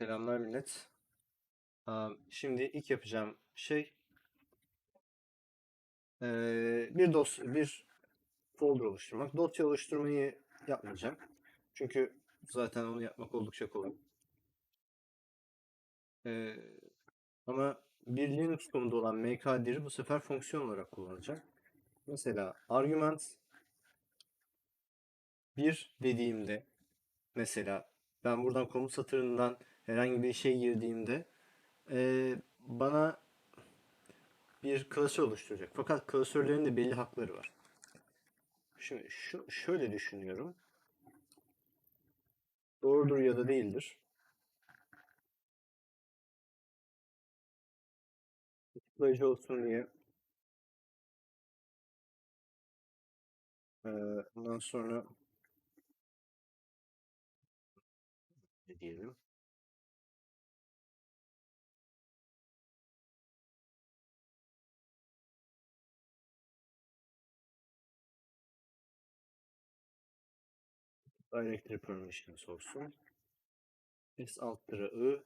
Selamlar millet. Şimdi ilk yapacağım şey bir dosya, bir folder oluşturmak. Dosya oluşturmayı yapmayacağım. Çünkü zaten onu yapmak oldukça kolay. Ama bir Linux konuda olan mkdir'i bu sefer fonksiyon olarak kullanacağım. Mesela argüment 1 dediğimde mesela ben buradan komut satırından herhangi bir şey girdiğimde eee, bana bir klasör oluşturacak. Fakat klasörlerin de belli hakları var. Şimdi şu, şöyle düşünüyorum. Doğrudur ya da değildir. Açıklayıcı olsun diye. Ee, ondan sonra ne diyelim? Directory permissions olsun. S alt lira I.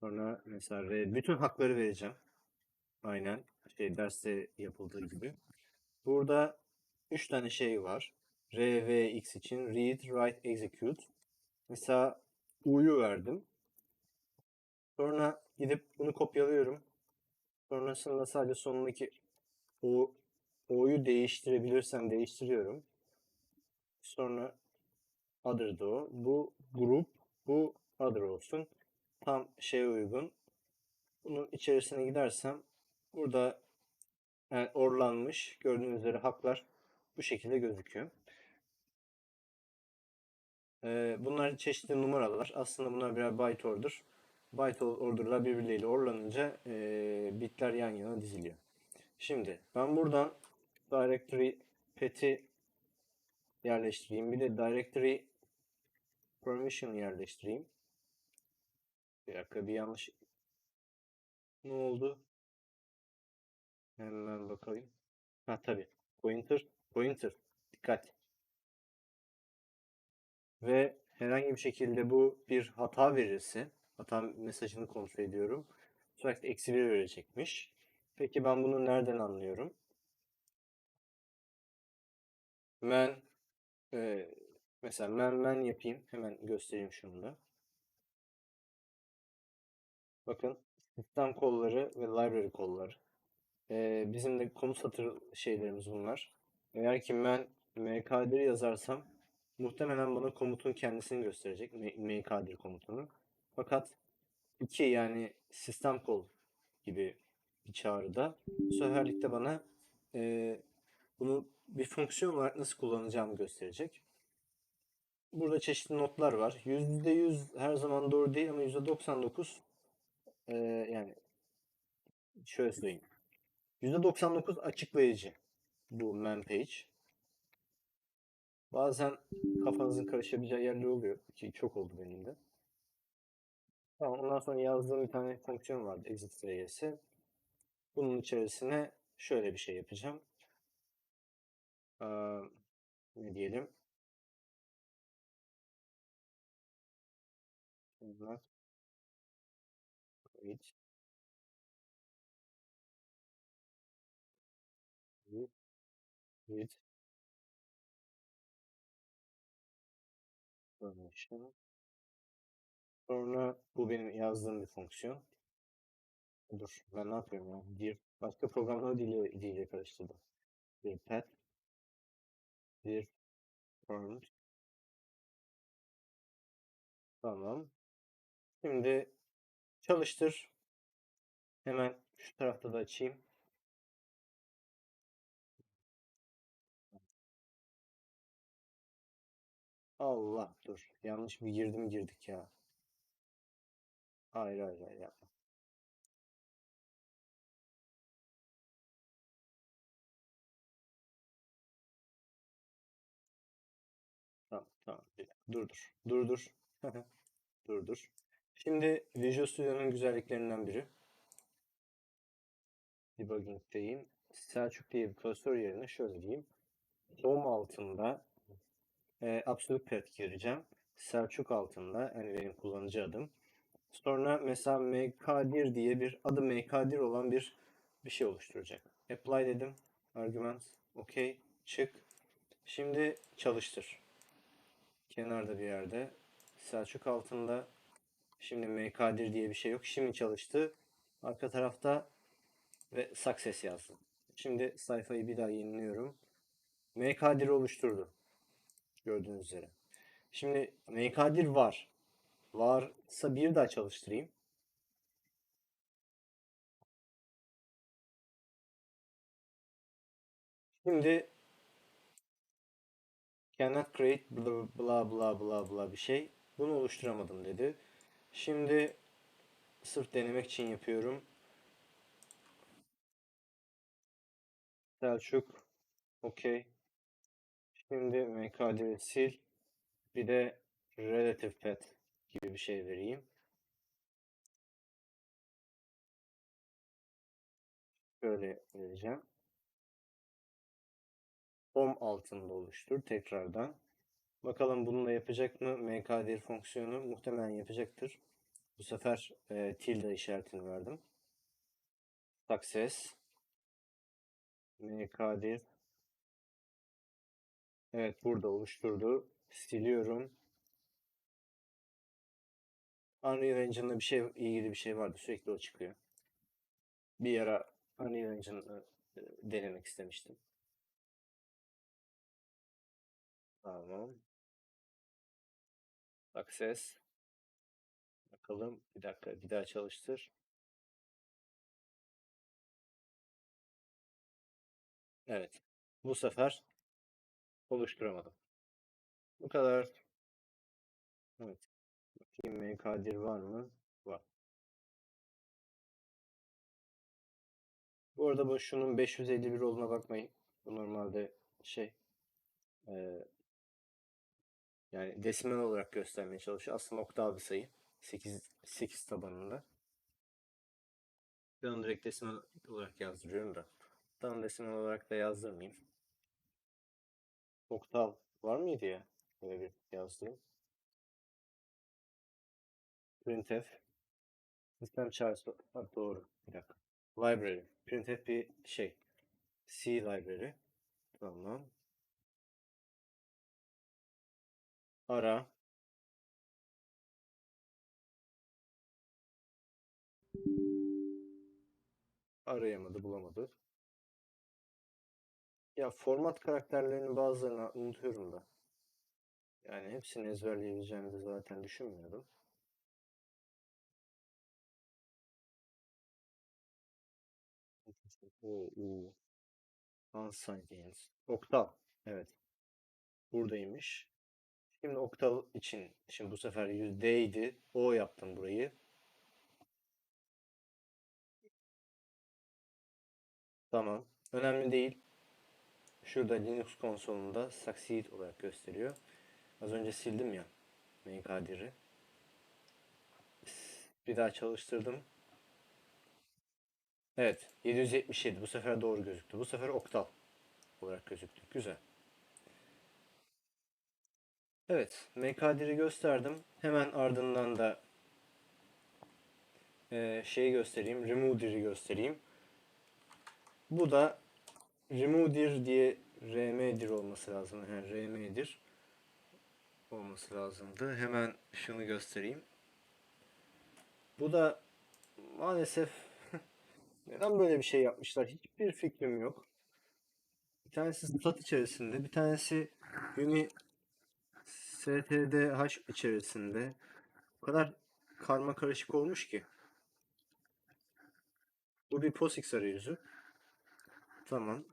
Sonra mesela R. Bütün hakları vereceğim. Aynen. Şey derste yapıldığı gibi. Burada 3 tane şey var. R, V, X için read, write, execute. Mesela U'yu verdim. Sonra gidip bunu kopyalıyorum. Sonrasında sadece sonundaki O, O'yu değiştirebilirsem değiştiriyorum. Sonra other'da o. Bu grup, bu other olsun. Tam şeye uygun. Bunun içerisine gidersem burada yani orlanmış gördüğünüz üzere haklar bu şekilde gözüküyor. Ee, bunlar çeşitli numaralar. Aslında bunlar birer byte order. Byte order'lar birbirleriyle orlanınca ee, bitler yan yana diziliyor. Şimdi ben buradan directory pet'i yerleştireyim. Bir de directory permission yerleştireyim. Bir dakika bir yanlış ne oldu? Hemen bakalım. Ha tabii. Pointer, pointer. Dikkat. Ve herhangi bir şekilde bu bir hata verirse, hata mesajını kontrol ediyorum. Sürekli eksi bir verecekmiş. Peki ben bunu nereden anlıyorum? Men e, mesela men men yapayım. Hemen göstereyim şunu da. Bakın sistem kolları ve library kolları. E, bizim de komut satır şeylerimiz bunlar. Eğer ki men mkdir yazarsam muhtemelen bana komutun kendisini gösterecek. mkdir komutunu. Fakat 2 yani sistem kol gibi bir çağrıda seferlikte bana e, bunu bir fonksiyon olarak nasıl kullanacağımı gösterecek. Burada çeşitli notlar var. %100 her zaman doğru değil ama %99 e, yani şöyle söyleyeyim. %99 açıklayıcı bu man page. Bazen kafanızın karışabileceği yerler oluyor ki çok oldu benim de. Tamam, ondan sonra yazdığım bir tane fonksiyon vardı exit rs. Bunun içerisine şöyle bir şey yapacağım. Aa, ne diyelim? Read read read permission. Sonra bu benim yazdığım bir fonksiyon. Dur ben ne yapıyorum ya? Bir başka programlama dili diliyle karıştırdım. Bir pet bir prompt. Tamam. Şimdi çalıştır. Hemen şu tarafta da açayım. Allah dur. Yanlış bir girdim girdik ya. Hayır hayır hayır yapma. Tamam tamam. Dur dur. Dur dur. dur dur. Şimdi Visual Studio'nun güzelliklerinden biri. Debugging'deyim. Selçuk diye bir klasör yerine şöyle diyeyim. Home altında e, Absolute Path gireceğim. Selçuk altında yani benim kullanıcı adım. Sonra mesela mkdir diye bir adı mkdir olan bir bir şey oluşturacak. Apply dedim. Argüman. OK. Çık. Şimdi çalıştır. Kenarda bir yerde. Selçuk altında. Şimdi mkdir diye bir şey yok. Şimdi çalıştı. Arka tarafta ve success yazdım. Şimdi sayfayı bir daha yeniliyorum. mkdir oluşturdu. Gördüğünüz üzere. Şimdi mkdir var. Varsa bir daha çalıştırayım. Şimdi cannot create bla bla bla bla bla bir şey. Bunu oluşturamadım dedi. Şimdi sırf denemek için yapıyorum. Selçuk. Okey. Şimdi mkd'yi sil. Bir de relative path gibi bir şey vereyim. Şöyle vereceğim. Home altında oluştur tekrardan. Bakalım bununla yapacak mı? mkdir fonksiyonu muhtemelen yapacaktır. Bu sefer e, tilde işaretini verdim. Success. mkdir. Evet burada oluşturdu. Siliyorum. Unreal Engine'da bir şey ilgili bir şey vardı. Sürekli o çıkıyor. Bir ara Unreal Engine'ı e, denemek istemiştim. Tamam. Access. Bakalım. Bir dakika. Bir daha çalıştır. Evet. Bu sefer oluşturamadım. Bu kadar. Evet. Bakayım mkdir var mı? Var. Bu arada bu şunun 551 olduğuna bakmayın. Bu normalde şey e, yani desimal olarak göstermeye çalışıyor. Aslında oktav bir sayı. 8, 8 tabanında. Ben direkt desimal olarak yazdırıyorum da. Tam desimal olarak da yazdırmayayım. Oktav var mıydı ya? Böyle bir yazdığım. Printf. Sistem çağrısı. Ha, doğru. Bir dakika. Library. Printf bir şey. C library. Tamam. Ara. Arayamadı, bulamadı. Ya format karakterlerinin bazılarını unutuyorum da. Yani hepsini ezberleyebileceğimizi zaten düşünmüyordum. O, U. Unsigned Oktav. Evet. Buradaymış. Şimdi oktav için, şimdi bu sefer yüzdeydi. O yaptım burayı. Tamam. Önemli değil. Şurada Linux konsolunda succeed olarak gösteriyor. Az önce sildim ya mkdir'i. Bir daha çalıştırdım. Evet 777 bu sefer doğru gözüktü. Bu sefer oktal olarak gözüktü. Güzel. Evet mkdir'i gösterdim. Hemen ardından da e, şeyi göstereyim. Remove'dir'i göstereyim. Bu da remove'dir diye rm'dir olması lazım. Yani rm'dir olması lazımdı. Hemen şunu göstereyim. Bu da maalesef neden böyle bir şey yapmışlar hiçbir fikrim yok. Bir tanesi stat içerisinde, bir tanesi uni stdh içerisinde. O kadar karma karışık olmuş ki. Bu bir POSIX arayüzü. Tamam.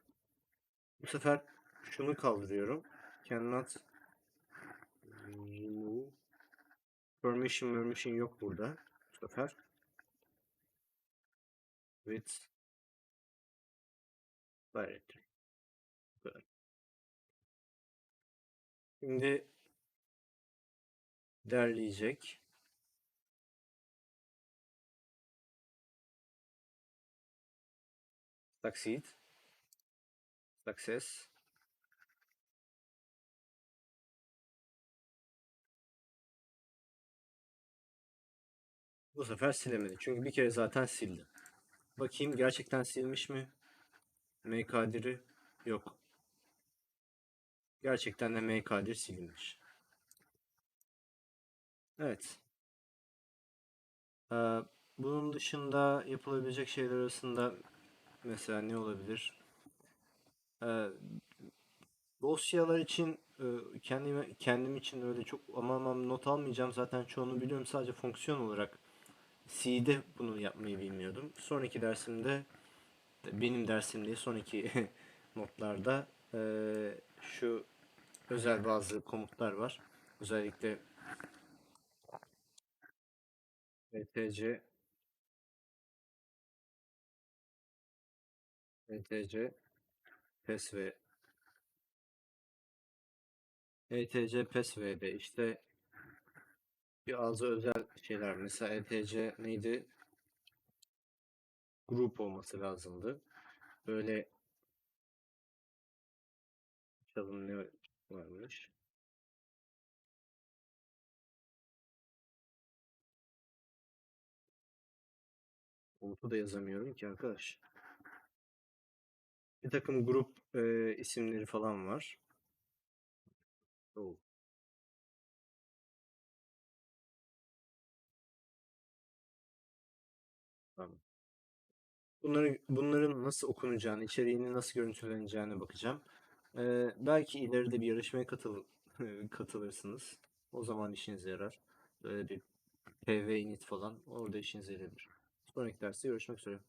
Bu sefer şunu kaldırıyorum. Cannot remove permission permission yok burada. Bu sefer with directory. Şimdi derleyecek. Succeed. Success. Bu sefer silemedi. Çünkü bir kere zaten sildi. Bakayım gerçekten silmiş mi? MKDir'i yok. Gerçekten de MKDir silinmiş. Evet. Ee, bunun dışında yapılabilecek şeyler arasında mesela ne olabilir? Ee, dosyalar için e, kendime kendim için öyle çok aman aman not almayacağım zaten çoğunu biliyorum sadece fonksiyon olarak C'de bunu yapmayı bilmiyordum. Sonraki dersimde benim dersim değil sonraki notlarda e, şu özel bazı komutlar var. Özellikle VTC VTC PES ve ETC PES V'de işte bazı özel şeyler mesela ETC neydi? Grup olması lazımdı. Böyle ne varmış. Komutu da yazamıyorum ki arkadaş. Bir takım grup e, isimleri falan var. Oo. Tamam. Bunları, bunların nasıl okunacağını, içeriğinin nasıl görüntüleneceğine bakacağım. Ee, belki ileride bir yarışmaya katıl katılırsınız. O zaman işinize yarar. Böyle bir PV init falan orada işinize yarayabilir. Sonraki derste görüşmek üzere.